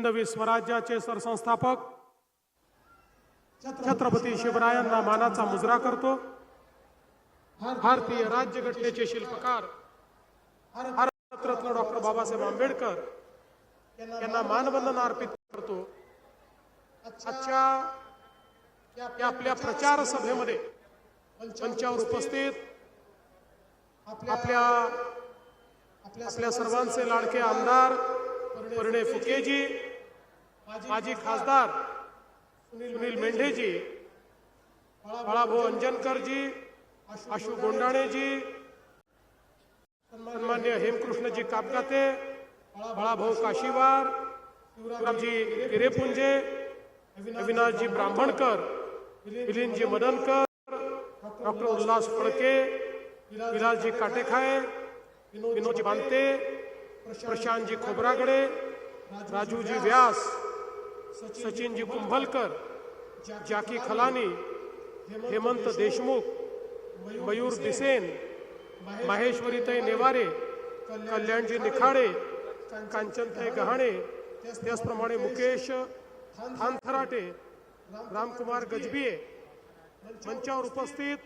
हिंदवी स्वराज्याचे सरसंस्थापक छत्रपती शिवरायांना मानाचा मुजरा करतो. भारतीय राज्यघटनेचे शिल्पकार भारतरत्न डॉक्टर बाबासाहेब आंबेडकर यांना मानवंदना अर्पित करतो. आजच्या आपल्या प्रचार सभेमध्ये मंचावर उपस्थित आपल्या आपल्या सर्वांचे लाडके आमदार परिणय फुकेजी माजी खासदार सुनील मेंढेजी बाळाभाऊ अंजनकरजी आशू गोंडाणेजी सन्मान्य हेमकृष्णजी कापगाते बाळाभाऊ काशीवार शिवरामजी गिरेपुंजे अविनाशजी ब्राह्मणकर मिलिंदजी मदनकर डॉक्टर उल्हास फडके विलासजी काटेखाय विनोदजी बांते प्रशांतजी खोबरागडे राजूजी व्यास सचिनजी कुंभलकर जाकी खलानी हेमंत देशमुख मयूर दिसेन माहेश्वरीताई नेवारे कल्याणजी निखाडे कांचनताई गहाणे त्याचप्रमाणे मुकेश थानथराटे रामकुमार गजबिये मंचावर उपस्थित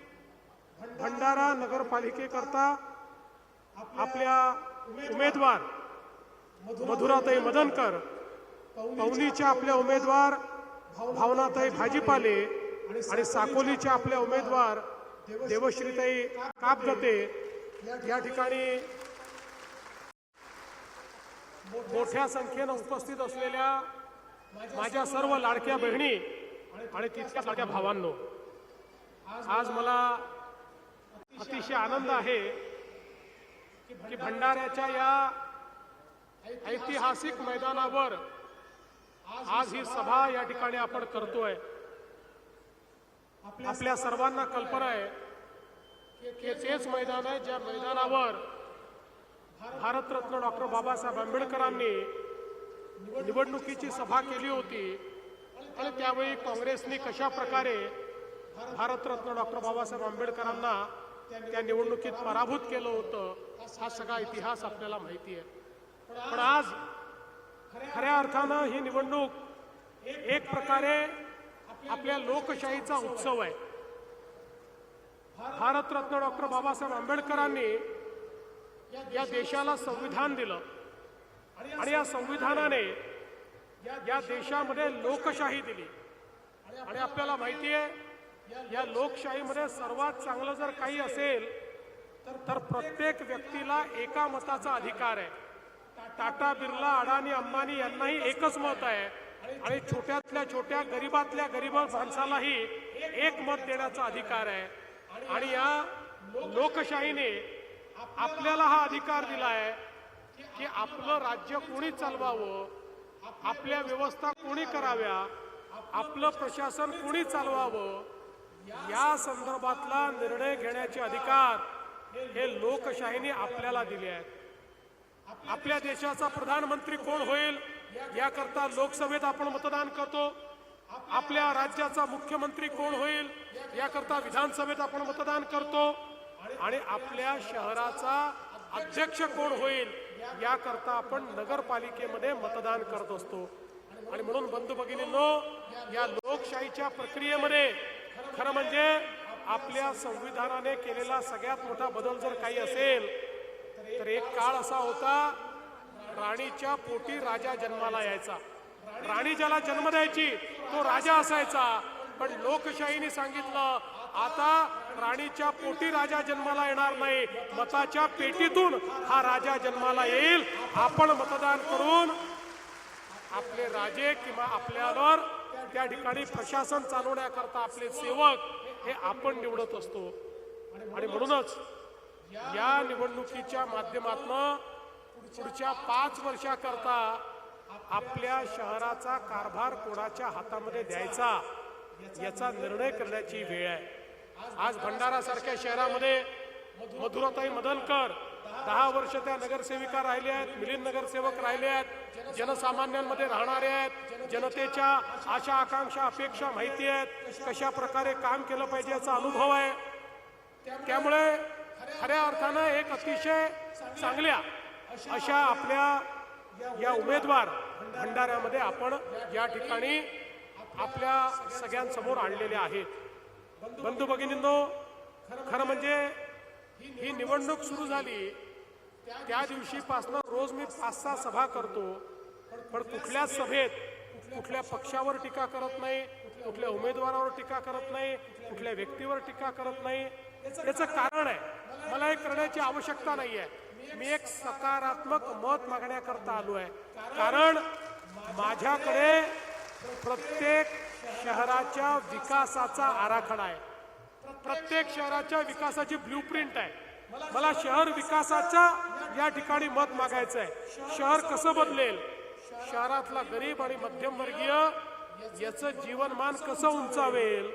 भंडारा नगरपालिकेकरता आपल्या उमेदवार मधुराताई मदनकर पवनीच्या आपल्या उमेदवार भावनाताई भाजीपाले आणि साकोलीच्या आपल्या उमेदवार देवश्रीताई कापगते या ठिकाणी मोठ्या संख्येनं उपस्थित असलेल्या माझ्या सर्व लाडक्या बहिणी आणि तिथल्या लाडक्या भावांनो आज मला अतिशय आनंद आहे की भंडाऱ्याच्या या ऐतिहासिक मैदानावर आज ही सभा या ठिकाणी आपण करतोय. आपल्या सर्वांना कल्पना आहे की तेच मैदान आहे ज्या मैदानावर भारतरत्न डॉक्टर बाबासाहेब आंबेडकरांनी निवडणुकीची सभा केली होती आणि त्यावेळी काँग्रेसने कशा प्रकारे भारतरत्न डॉक्टर बाबासाहेब आंबेडकरांना त्या निवडणुकीत पराभूत केलं होतं हा सगळा इतिहास आपल्याला माहिती आहे. पण आज खऱ्या अर्थानं ही निवडणूक एक प्रकारे आपल्या लोकशाहीचा उत्सव आहे. भारतरत्न डॉक्टर बाबासाहेब आंबेडकरांनी या देशाला संविधान दिलं. आणि या संविधानाने या देशामध्ये लोकशाही दिली. आणि आपल्याला माहिती आहे या लोकशाहीमध्ये सर्वात चांगलं जर काही असेल तर प्रत्येक व्यक्तीला एका मताचा अधिकार आहे. टाटा बिर्ला अडाणी अंबानी यांनाही एकच मत आहे. आणि छोट्यातल्या छोट्या गरीबातल्या गरीब माणसालाही एक मत देण्याचा अधिकार आहे. आणि या लोकशाहीने आपल्याला हा अधिकार दिला आहे की आपलं राज्य कोणी चालवावं आपल्या व्यवस्था कोणी कराव्या आपलं प्रशासन कोणी चालवावं या संदर्भातला निर्णय घेण्याचे अधिकार हे लोकशाहीने आपल्याला दिले आहेत. आपल्या देशाचा प्रधानमंत्री कोण होईल याकरता लोकसभेत आपण मतदान करतो. आपल्या राज्याचा मुख्यमंत्री कोण होईल याकरता विधानसभेत आपण मतदान करतो. आणि आपल्या शहराचा अध्यक्ष कोण होईल याकरता आपण नगरपालिकेमध्ये मतदान करत असतो. आणि म्हणून बंधू भगिनींनो या लोकशाहीच्या प्रक्रियेमध्ये खरं म्हणजे आपल्या संविधानाने केलेला सगळ्यात मोठा बदल जर काही असेल तर एक काळ असा होता राणीच्या पोटी राजा जन्माला यायचा. राणी ज्याला जन्म द्यायची तो राजा असायचा. पण लोकशाहीने सांगितलं आता राणीच्या पोटी राजा जन्माला येणार नाही. मताच्या पेटीतून हा राजा जन्माला येईल. आपण मतदान करून आपले राजे किंवा आपल्यावर त्या ठिकाणी प्रशासन चालवण्याकरता आपले सेवक हे आपण निवडत असतो. आणि म्हणूनच या निवडणुकीच्या माध्यमातून पुढच्या पाच वर्षाकरता आपल्या शहराचा कारभार कोणाच्या हातामध्ये द्यायचा याचा निर्णय करण्याची वेळ आहे. आज भंडारासारख्या शहरामध्ये मधुराताई मदनकर दहा वर्ष त्या नगरसेविका राहिल्या आहेत मिलिंद नगरसेवक राहिले आहेत जनसामान्यांमध्ये राहणारे आहेत जनतेच्या आशा आकांक्षा अपेक्षा माहिती आहेत कशा प्रकारे काम केलं पाहिजे याचा अनुभव आहे. त्यामुळे खऱ्या अर्थानं एक अतिशय चांगल्या अशा आपल्या या उमेदवार भंडाऱ्यामध्ये आपण या ठिकाणी आपल्या सगळ्यांसमोर आणलेल्या आहेत. बंधू भगिनींनो खरं म्हणजे ही निवडणूक सुरू झाली. त्या दिवशीपासनं रोज मी पाच सहा सभा करतो. पण कुठल्याच सभेत कुठल्या पक्षावर टीका करत नाही कुठल्या उमेदवारावर टीका करत नाही कुठल्या व्यक्तीवर टीका करत नाही याचं कारण आहे मला हे करण्याची आवश्यकता नाही आहे मी एक सकारात्मक मत मागण्याकरता आलो आहे. कारण माझ्याकडे प्रत्येक शहराच्या विकासाचा आराखडा आहे. प्रत्येक शहराच्या विकासाची ब्ल्यूप्रिंट आहे. मला शहर विकासाचा या ठिकाणी मत मागायचं आहे. शहर कसं बदलेल? शहरातला गरीब आणि मध्यमवर्गीय याचं जीवनमान कसं उंचावेल?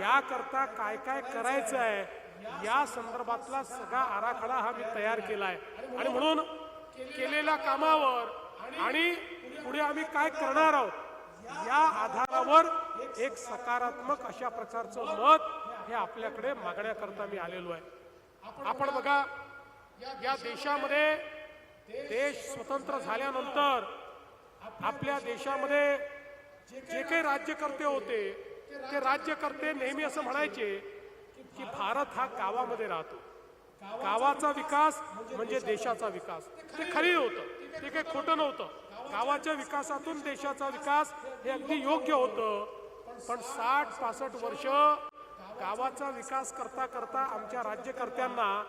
याकरता काय काय करायचं आहे? या संदर्भातला सगळा आराखडा हा मी तयार केला आहे आणि म्हणून केलेल्या कामावर आणि पुढे आम्ही काय करणार आहोत या आधारावर एक सकारात्मक अशा प्रकारचं मत हे आपल्याकडे मागण्याकरता मी आलेलो आहे. आपण बघा या देशामध्ये देश स्वतंत्र झाल्यानंतर आपल्या देशामध्ये जे काही राज्यकर्ते होते ते राज्यकर्ते नेहमी असं म्हणायचे की भारत हा गावामध्ये राहतो. गावाचा विकास म्हणजे देशाचा विकास. ते खरी होतं. ते काही खोटं नव्हतं. गावाच्या विकासातून देशाचा विकास हे अगदी योग्य होतं. पण साठ पासष्ट वर्ष गावाचा विकास करता करता आमच्या राज्यकर्त्यांना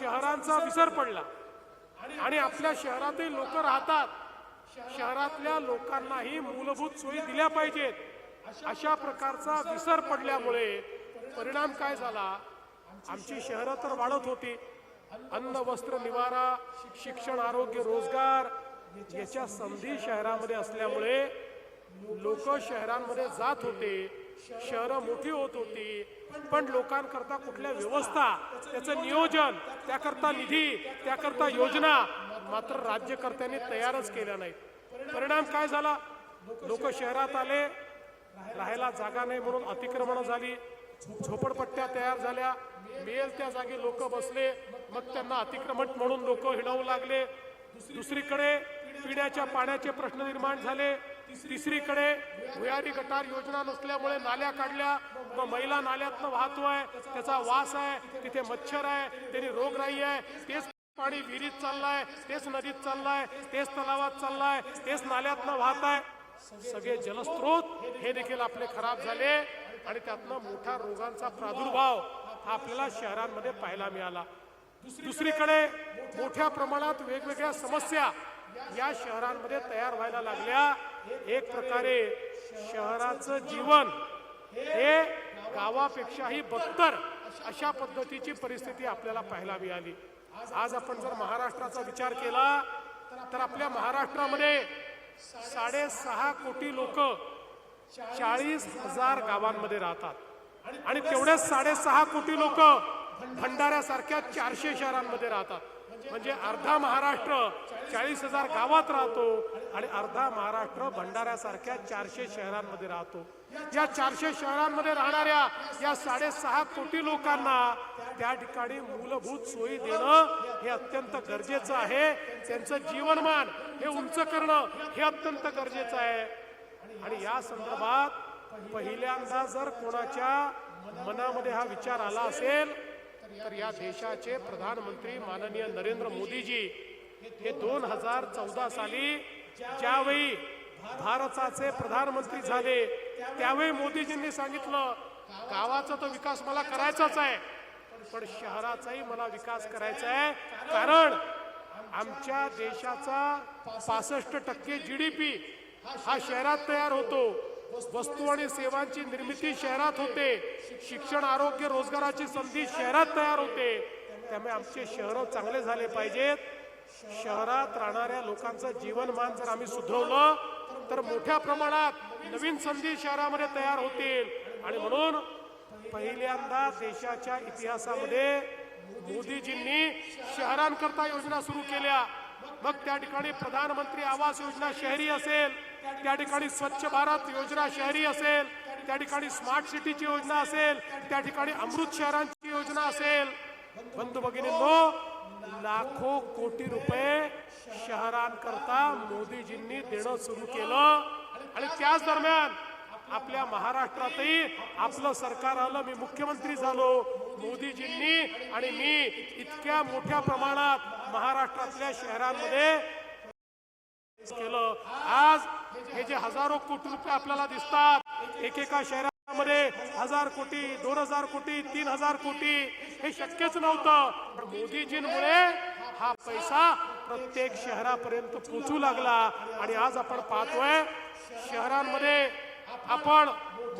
शहरांचा विसर पडला. आणि आपल्या शहरातही लोक राहतात. शहरातल्या लोकांनाही मूलभूत सोयी दिल्या पाहिजेत. अशा प्रकारचा विसर पडल्यामुळे परिणाम काय झाला? आमची शहरं तर वाढत होती. अन्न वस्त्र निवारा शिक्षण आरोग्य रोजगार याच्या संधी शहरामध्ये असल्यामुळे लोक शहरांमध्ये जात होते. शहरं मोठी होत होती. पण लोकांकरता कुठल्या व्यवस्था त्याचं नियोजन त्याकरता निधी त्याकरता योजना मात्र राज्यकर्त्यांनी तयारच केल्या नाहीत. परिणाम काय झाला? लोक शहरात आले. राहायला जागा नाही म्हणून अतिक्रमणं झाली. झोपडपट्ट्या तयार झाल्या. मेल त्या जागी लोक बसले. मग त्यांना अतिक्रमण म्हणून लोक हिणवू लागले. दुसरीकडे पिण्याच्या पाण्याचे प्रश्न निर्माण झाले. तिसरीकडे भुयारी गटार योजना नसल्यामुळे नाल्या काढल्या. मग महिला नाल्यातनं वाहतोय त्याचा वास आहे. तिथे मच्छर आहे. त्याने रोगराई आहे. तेच पाणी विहिरीत चाललाय. तेच नदीत चाललाय. तेच तलावात चाललाय. तेच नाल्यातनं वाहत आहे. सगळे जलस्रोत हे देखील आपले खराब झाले. आणि त्यातनं मोठ्या रोगांचा प्रादुर्भाव हा आपल्याला शहरांमध्ये पाहायला मिळाला. दुसरीकडे मोठ्या प्रमाणात वेगवेगळ्या समस्या या शहरांमध्ये तयार व्हायला लागल्या. एक प्रकारे शहराचं जीवन हे गावापेक्षाही बदतर अशा पद्धतीची परिस्थिती आपल्याला पाहायला मिळाली. आज आपण जर महाराष्ट्राचा विचार केला तर आपल्या महाराष्ट्रामध्ये साडेसहा कोटी लोक चाळीस हजार गावांमध्ये राहतात. आणि तेवढेच साडेसहा कोटी लोक भंडाऱ्यासारख्या चारशे शहरांमध्ये राहतात. म्हणजे अर्धा महाराष्ट्र चाळीस हजार गावात राहतो आणि अर्धा महाराष्ट्र भंडाऱ्यासारख्या चारशे शहरांमध्ये राहतो. या चारशे शहरांमध्ये राहणाऱ्या या साडेसहा कोटी लोकांना त्या ठिकाणी मूलभूत सोयी देणं हे अत्यंत गरजेचं आहे. त्यांचं जीवनमान हे उंच करणं हे अत्यंत गरजेचं आहे. आणि या संदर्भात पहिल्यांदा जर कोणाच्या मनामध्ये हा विचार आला असेल तर या देशाचे प्रधानमंत्री माननीय नरेंद्र मोदीजी हे दोन हजार चौदा साली ज्यावेळी भारताचे प्रधानमंत्री झाले त्यावेळी मोदीजींनी सांगितलं गावाचा तो विकास मला करायचाच आहे. पण शहराचाही मला विकास करायचा आहे कारण आमच्या देशाचा पासष्ट टक्के जी डी पी हा शहरात तयार होतो. वस्तू आणि सेवांची निर्मिती शहरात होते. शिक्षण आरोग्य रोजगाराची संधी शहरात तयार होते. त्यामुळे आमचे शहरं चांगले झाले पाहिजेत. शहरात राहणाऱ्या लोकांचं जीवनमान जर आम्ही सुधरवलं तर मोठ्या प्रमाणात नवीन संधी शहरामध्ये तयार होतील. आणि म्हणून पहिल्यांदा देशाच्या इतिहासामध्ये मोदीजींनी शहरांकरता योजना सुरू केल्या. मग त्या ठिकाणी प्रधानमंत्री आवास योजना शहरी असेल त्या ठिकाणी स्वच्छ भारत योजना शहरी असेल त्या ठिकाणी स्मार्ट सिटीची योजना असेल त्या ठिकाणी अमृत शहरांची योजना असेल. बंधू भगिनींनो लाखो कोटी रुपये शहरांकरता मोदीजींनी देणं सुरू केलं. आणि त्याच दरम्यान आपल्या महाराष्ट्रातही आपलं सरकार आलं मी मुख्यमंत्री झालो मोदीजींनी आणि मी इतक्या मोठ्या प्रमाणात महाराष्ट्रातल्या शहरांमध्ये केलं. आज हे जे हजारो कोटी रुपये आपल्याला दिसतात एकेका शहरामध्ये हजार कोटी दोन हजार कोटी तीन हजार कोटी हे शक्यच नव्हतं. पण मोदीजींमुळे हा पैसा प्रत्येक शहरापर्यंत पोचू लागला आणि आज आपण पाहतोय शहरांमध्ये आपण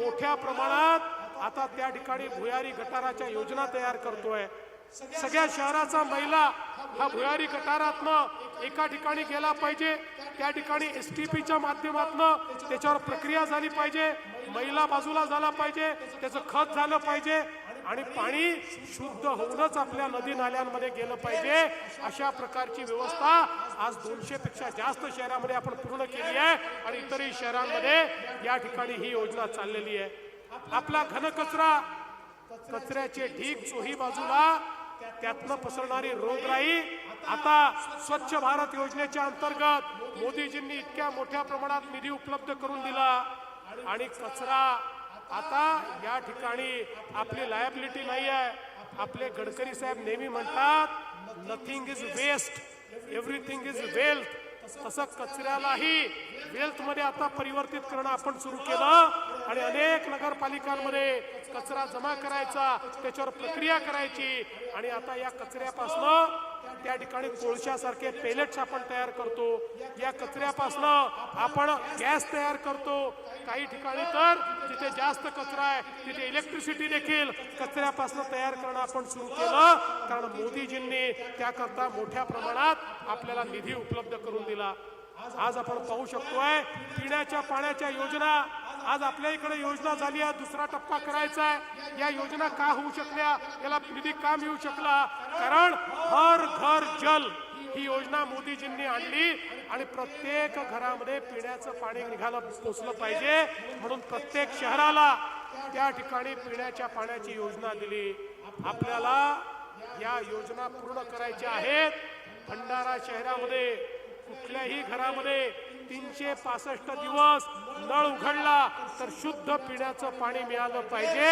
मोठ्या प्रमाणात आता त्या ठिकाणी भुयारी गटाराच्या योजना तयार करतोय. सगळ्या शहराचा महिला हा भुयारी गटारातनं एका ठिकाणी गेला पाहिजे. त्या ठिकाणी एस टी पीच्या माध्यमातनं त्याच्यावर प्रक्रिया झाली पाहिजे. महिला बाजूला झाला पाहिजे. त्याचं खत झालं पाहिजे. आणि पाणी शुद्ध होऊनच आपल्या नदी नाल्यांमध्ये गेलं पाहिजे. अशा प्रकारची व्यवस्था आज दोनशे पेक्षा जास्त शहरामध्ये आपण पूर्ण केली आहे. आणि इतरही शहरांमध्ये या ठिकाणी ही योजना चाललेली आहे. आपला घनकचरा कचऱ्याचे ढीक चोही बाजूला त्यातनं पसरणारी रोगराई आता स्वच्छ भारत योजनेच्या अंतर्गत मोदीजींनी इतक्या मोठ्या प्रमाणात निधी उपलब्ध करून दिला. आणि कचरा आता या ठिकाणी आपली लायबिलिटी नाही आहे आपले गडकरी साहेब नेहमी म्हणतात nothing is waste everything is wealth तसं कचऱ्यालाही वेल्थमध्ये आता परिवर्तित करणं आपण सुरू केलं. आणि अनेक नगरपालिकांमध्ये कचरा जमा करायचा त्याच्यावर प्रक्रिया करायची. आणि आता या कचऱ्यापासनं त्या ठिकाणी कोळशासारखे पेलेट्स आपण तयार करतो. या कचऱ्यापासनं आपण गॅस तयार करतो. काही ठिकाणी तर जिथे जास्त कचरा आहे तिथे इलेक्ट्रिसिटी देखील कचऱ्यापासून तयार करणं आपण सुरू केलं. कारण मोदीजींनी त्याकरता मोठ्या प्रमाणात आपल्याला निधी उपलब्ध करून दिला. आज आपण पाहू शकतोय पिण्याच्या पाण्याच्या योजना आज आपल्या इकडे योजना झाली आहे दुसरा टप्पा करायचा आहे. या योजना का होऊ शकल्या याला निधी का मिळू शकला? कारण हर घर जल ही योजना मोदीजींनी आणली आणि प्रत्येक घरामध्ये पिण्याचं पाणी निघालं पोचलं पाहिजे. म्हणून प्रत्येक शहराला त्या ठिकाणी पिण्याच्या पाण्याची योजना दिली. आपल्याला या योजना पूर्ण करायच्या आहेत. भंडारा शहरामध्ये कुठल्याही घरामध्ये तीनशे पासष्ट दिवस नळ उघडला तर शुद्ध पिण्याचं पाणी मिळालं पाहिजे.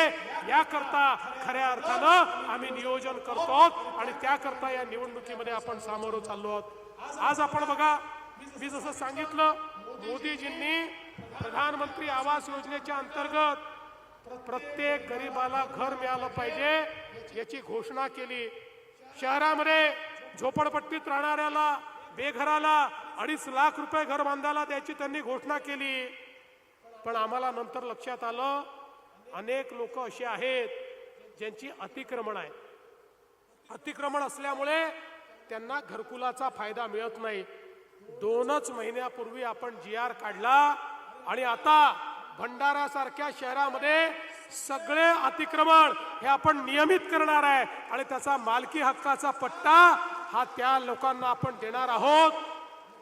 याकरता खऱ्या अर्थानं आम्ही नियोजन करतो आणि त्याकरता या निवडणुकीमध्ये आपण सामोरं चाललो आहोत. आज आपण बघा मी जसं सांगितलं मोदीजींनी प्रधानमंत्री आवास योजनेच्या अंतर्गत प्रत्येक गरीबाला घर मिळालं पाहिजे याची घोषणा केली. शहरामध्ये झोपडपट्टीत राहणाऱ्याला बेघराला अडीच लाख रुपये घर बांधायला द्यायची त्यांनी घोषणा केली. पण आम्हाला नंतर लक्षात आलं अनेक लोक असे आहेत ज्यांची अतिक्रमण आहे. अतिक्रमण असल्यामुळे त्यांना घरकुलाचा फायदा मिळत नाही. दोनच महिन्यापूर्वी आपण जी आर काढला आणि आता भंडाऱ्यासारख्या शहरामध्ये सगळे अतिक्रमण हे आपण नियमित करणार आहे आणि त्याचा मालकी हक्काचा पट्टा हा त्या लोकांना आपण देणार आहोत.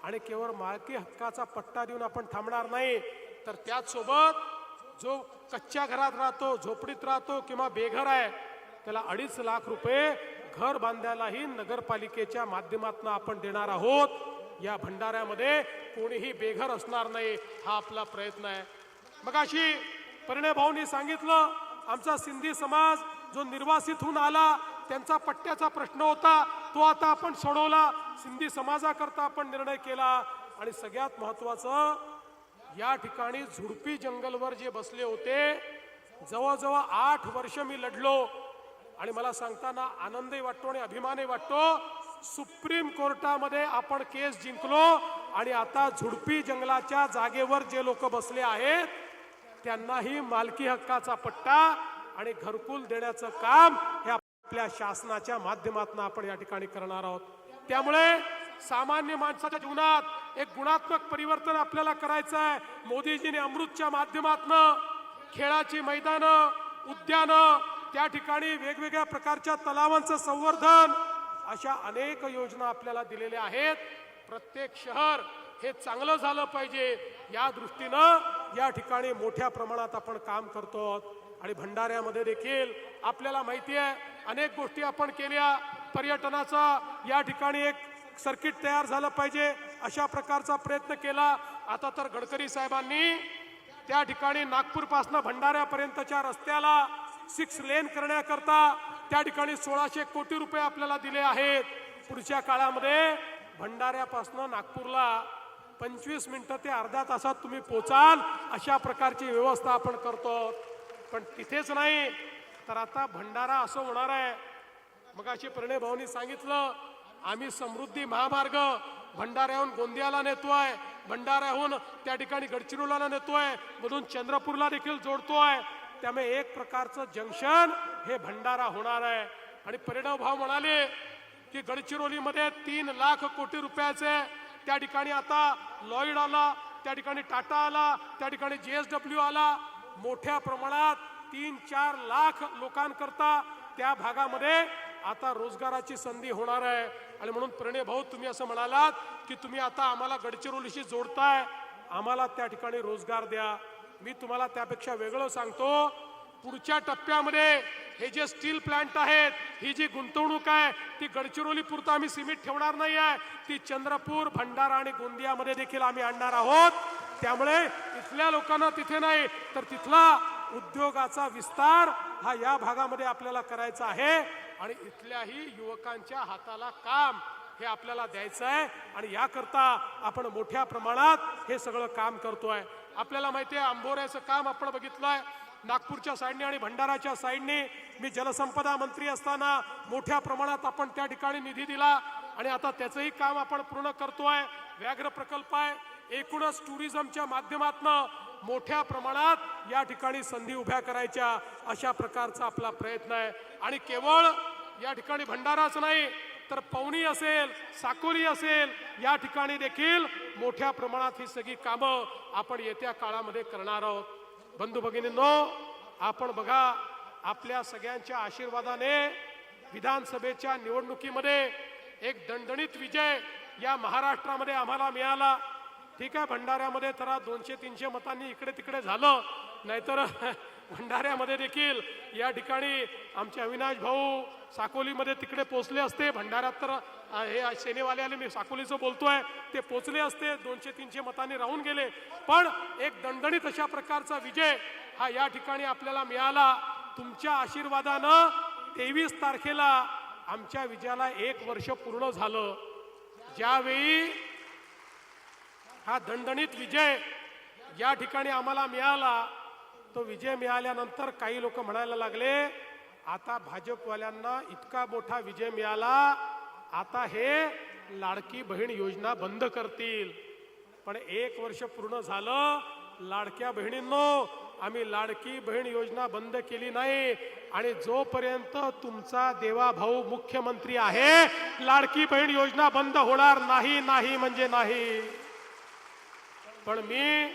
आणि केवळ मालकी हक्काचा पट्टा देऊन आपण थांबणार नाही. तर त्याचसोबत जो कच्च्या घरात राहतो झोपडीत राहतो किंवा बेघर आहे त्याला अडीच लाख रुपये घर बांधायलाही नगरपालिकेच्या माध्यमातून आपण देणार आहोत. या भंडाऱ्यामध्ये कोणीही बेघर असणार नाही हा आपला प्रयत्न आहे. मग अशी परिणय भाऊनी सांगितलं आमचा सिंधी समाज जो निर्वासित होऊन आला त्यांचा पट्ट्याचा प्रश्न होता तो आता आपण सोडवला. सिंधी समाजाकरता आपण निर्णय केला. आणि सगळ्यात महत्वाचं या ठिकाणी झुडपी जंगलवर जे बसले होते जवळजवळ आठ वर्ष मी लढलो. आणि मला सांगताना आनंदही वाटतो आणि अभिमानही वाटतो सुप्रीम कोर्टामध्ये आपण केस जिंकलो. आणि आता झुडपी जंगलाच्या जागेवर जे लोक बसले आहेत त्यांनाही मालकी हक्काचा पट्टा आणि घरकुल देण्याचं काम हे आपल्या शासनाच्या माध्यमातून आपण या ठिकाणी करणार आहोत. त्यामुळे सामान्य माणसाच्या जीवनात एक गुणात्मक परिवर्तन आपल्याला करायचं आहे. मोदीजीने अमृतच्या माध्यमातनं खेळाची मैदानं उद्यानं त्या ठिकाणी वेगवेगळ्या प्रकारच्या तलावांचं संवर्धन अशा अनेक योजना आपल्याला दिलेल्या आहेत. प्रत्येक शहर हे चांगलं झालं पाहिजे या दृष्टीनं या ठिकाणी मोठ्या प्रमाणात आपण काम करतो आहोत. आणि भंडाऱ्यामध्ये देखील आपल्याला माहिती आहे अनेक गोष्टी आपण केल्या. पर्यटनाचा या ठिकाणी एक सर्किट तयार झालं पाहिजे अशा प्रकारचा प्रयत्न केला. आता तर गडकरी साहेबांनी त्या ठिकाणी नागपूरपासून भंडाऱ्यापर्यंतच्या रस्त्याला सिक्स लेन करण्याकरता त्या ठिकाणी सोळाशे कोटी रुपये आपल्याला दिले आहेत. पुढच्या काळामध्ये भंडाऱ्यापासनं नागपूरला पंचवीस मिनटं ते अर्ध्या तासात तुम्ही पोचाल अशा प्रकारची व्यवस्था आपण करतो. पण तिथेच नाही. तर आता भंडारा असं होणार आहे. मग अशी प्रणय भाऊनी सांगितलं आम्ही समृद्धी महामार्ग भंडाऱ्याहून गोंदियाला नेतोय. भंडाऱ्याहून त्या ठिकाणी गडचिरोलीला नेतोय. मधून चंद्रपूरला देखील जोडतोय. त्यामुळे एक प्रकारचं जंक्शन हे भंडारा होणार आहे. आणि परिणव भाऊ म्हणाले की गडचिरोलीमध्ये तीन लाख कोटी रुपयाचे त्या ठिकाणी आता लॉईड आला त्या ठिकाणी टाटा आला त्या ठिकाणी जीएसडब्ल्यू आला. मोठ्या प्रमाणात तीन चार लाख लोकांकरता त्या भागामध्ये आता रोजगाराची संधी होणार आहे. आणि म्हणून प्रणय भाऊ तुम्ही असं म्हणालात की तुम्ही आता आम्हाला गडचिरोलीशी जोडताय आम्हाला त्या ठिकाणी रोजगार द्या. मी तुम्हाला त्यापेक्षा वेगळं सांगतो पुढच्या टप्प्यामध्ये हे जे स्टील प्लांट आहेत ही जी गुंतवणूक आहे ती गडचिरोली पुरता आम्ही सिमेंट ठेवणार नाही आहे ती चंद्रपूर भंडारा आणि गोंदियामध्ये देखील आम्ही आणणार आहोत. त्यामुळे इथल्या लोकांना तिथे नाही तर तिथला उद्योगाचा विस्तार हा या भागामध्ये आपल्याला करायचा आहे. आणि इथल्याही युवकांच्या हाताला काम हे आपल्याला द्यायचं आहे. आणि याकरता आपण मोठ्या प्रमाणात हे सगळं काम करतोय. आपल्याला माहिती आहे आंबोऱ्याचं काम आपण बघितलंय. नागपूरच्या साईडने आणि भंडाराच्या साईडने मी जलसंपदा मंत्री असताना मोठ्या प्रमाणात आपण त्या ठिकाणी निधी दिला. आणि आता त्याचंही काम आपण पूर्ण करतोय. व्याघ्र प्रकल्प आहे. एकूणच टुरिझमच्या माध्यमातनं मोठ्या प्रमाणात या ठिकाणी संधी उभ्या करायच्या अशा प्रकारचा आपला प्रयत्न आहे. आणि केवळ या ठिकाणी भंडाराच नाही तर पवनी असेल साकोली असेल या ठिकाणी देखील मोठ्या प्रमाणात ही सगळी कामं आपण येत्या काळामध्ये करणार आहोत. बंधू भगिनींनो आपण बघा आपल्या सगळ्यांच्या आशीर्वादाने विधानसभेच्या निवडणुकीमध्ये एक दणदणीत विजय या महाराष्ट्रामध्ये आम्हाला मिळाला. ठीक आहे भंडाऱ्यामध्ये तर दोनशे तीनशे मतांनी इकडे तिकडे झालं. नाहीतर भंडाऱ्यामध्ये देखील या ठिकाणी आमचे अविनाश भाऊ साकोलीमध्ये तिकडे पोचले असते. भंडाऱ्यात तर हे सेनेवाले मी साकोलीचं बोलतोय. ते पोचले असते दोनशे तीनशे मतांनी राहून गेले. पण एक दणदणीत अशा प्रकारचा विजय हा या ठिकाणी आपल्याला मिळाला. तुमच्या आशीर्वादानं तेवीस तारखेला आमच्या विजयाला एक वर्ष पूर्ण झालं. ज्यावेळी हा दणदणीत विजय या ठिकाणी आम्हाला मिळाला तो विजय मिळाल्यानंतर काही लोक म्हणायला लागले आता भाजपवाल्यांना इतका मोठा विजय मिळाला आता हे लाडकी बहीण योजना बंद करतील. पण एक वर्ष पूर्ण झालं लाडक्या बहिणींनो आम्ही लाडकी बहीण योजना बंद केली नाही. आणि जोपर्यंत तुमचा देवा भाऊ मुख्यमंत्री आहे लाडकी बहीण योजना बंद होणार नाही नाही म्हणजे नाही. पण मी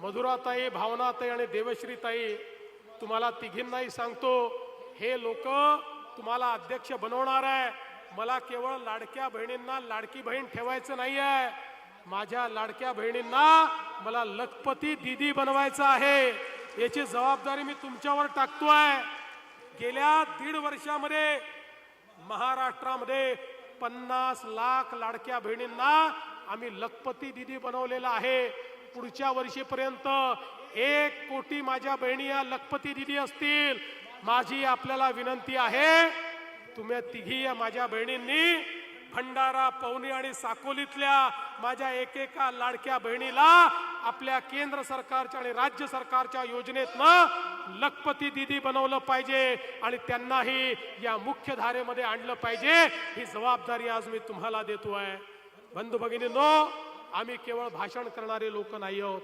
मधुराताई भावनाताई आणि देवश्रीताई तुम्हाला तिघींनाही सांगतो हे लोक तुम्हाला अध्यक्ष बनवणार आहे. मला केवळ लाडक्या बहिणींना लाडकी बहीण ठेवायचं नाही आहे माझ्या लाडक्या बहिणींना मला लखपती दिदी बनवायचं आहे. याची जबाबदारी मी तुमच्यावर टाकतोय. गेल्या दीड वर्षामध्ये महाराष्ट्रामध्ये पन्नास लाख लाडक्या बहिणींना आम्ही लखपती दिदी बनवलेला आहे. पुढच्या वर्षीपर्यंत एक कोटी माझ्या बहिणी या लखपती दिदी असतील. माझी आपल्याला विनंती आहे तुम्ही तिघी या माझ्या बहिणींनी भंडारा पवनी आणि साकोलीतल्या माझ्या एकेका लाडक्या बहिणीला आपल्या केंद्र सरकारच्या आणि राज्य सरकारच्या योजनेतनं लखपती दिदी बनवलं पाहिजे आणि त्यांनाही या मुख्य धारेमध्ये आणलं पाहिजे. ही जबाबदारी आज मी तुम्हाला देतोय बंधू भगिनींनो आम्ही केवळ भाषण करणारे लोक नाही आहोत.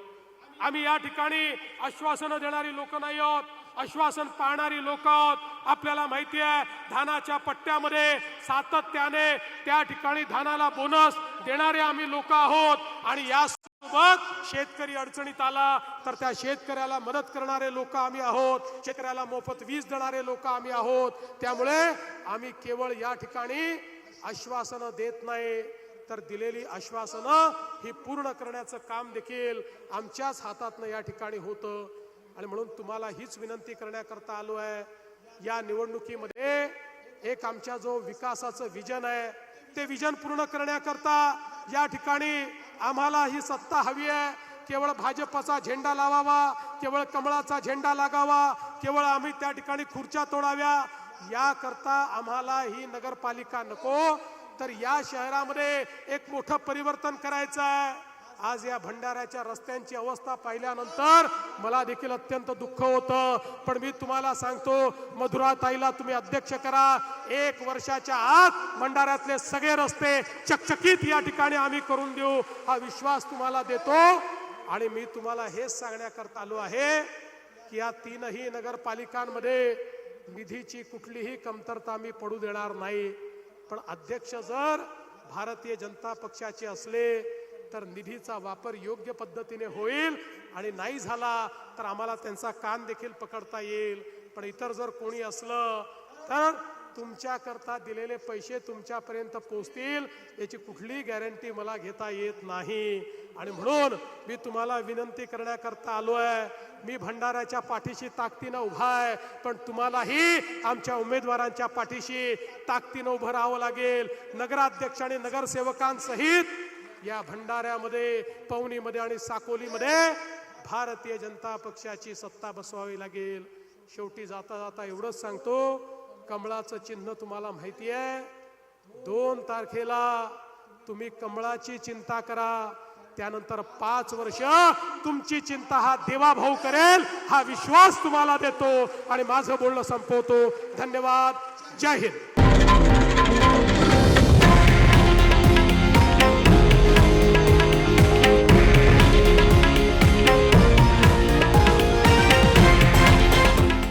आम्ही या ठिकाणी आश्वासनं देणारी लोक नाही आहोत. आश्वासन पाळणारी लोक आहोत. आपल्याला माहिती आहे धानाच्या पट्ट्यामध्ये सातत्याने त्या ठिकाणी धानाला बोनस देणारे आम्ही लोक आहोत आणि या सोबत शेतकरी अडचणीत आला तर त्या शेतकऱ्याला मदत करणारे लोक आम्ही आहोत. शेतकऱ्याला मोफत वीज देणारे लोक आम्ही आहोत. त्यामुळे आम्ही केवळ या ठिकाणी आश्वासनं देत नाही तर दिलेली आश्वासनं ही पूर्ण करण्याचं काम देखील आमच्याच हातातनं या ठिकाणी होतं. आणि म्हणून तुम्हाला हीच विनंती करण्याकरता आलो आहे. या निवडणुकीमध्ये एक आमच्या जो विकासाचं विजन आहे ते विजन पूर्ण करण्याकरता या ठिकाणी आम्हाला ही सत्ता हवी आहे. केवळ भाजपचा झेंडा लावावा केवळ कमळाचा झेंडा लागावा केवळ आम्ही त्या ठिकाणी खुर्च्या तोडाव्या. याकरता आम्हाला ही नगरपालिका नको. तर या शहरामध्ये एक मोठं परिवर्तन करायचं आहे. आज या भंडाऱ्याच्या रस्त्यांची अवस्था पाहिल्यानंतर मला देखील अत्यंत दुःख होतं. पण मी तुम्हाला सांगतो मधुराताईला तुम्ही अध्यक्ष करा. एक वर्षाच्या आत भंडाऱ्यातले सगळे रस्ते चकचकीत या ठिकाणी आम्ही करून देऊ. हा विश्वास तुम्हाला देतो. आणि मी तुम्हाला हेच सांगण्याकरता आलो आहे की या तीनही नगरपालिकांमध्ये निधीची कुठलीही कमतरता मी पडू देणार नाही. पण अध्यक्ष जर भारतीय जनता पक्षाचे असले तर निधीचा वापर योग्य पद्धतीने होईल आणि नाही झाला तर आम्हाला त्यांचा कान देखील पकडता येईल. पण इतर जर कोणी असलं तर तुमच्याकरता दिलेले पैसे तुमच्यापर्यंत पोचतील याची कुठलीही गॅरंटी मला घेता येत नाही. आणि म्हणून मी तुम्हाला विनंती करण्याकरता आलो आहे मी भंडाऱ्याच्या पाठीशी ताकदीनं उभा आहे पण तुम्हालाही आमच्या उमेदवारांच्या पाठीशी ताकदीनं उभं राहावं लागेल. नगराध्यक्ष आणि नगरसेवकांसहित या भंडाऱ्यामध्ये पवनीमध्ये आणि साकोलीमध्ये भारतीय जनता पक्षाची सत्ता बसवावी लागेल. शेवटी जाता जाता एवढंच सांगतो कमळाचं चिन्ह तुम्हाला माहिती आहे. दोन तारखेला तुम्ही कमळाची चिंता करा. त्यानंतर पाच वर्ष तुमची चिंता हा देवाभाऊ करेल हा विश्वास तुम्हाला देतो. आणि माझं बोलणं संपवतो. धन्यवाद. जय हिंद.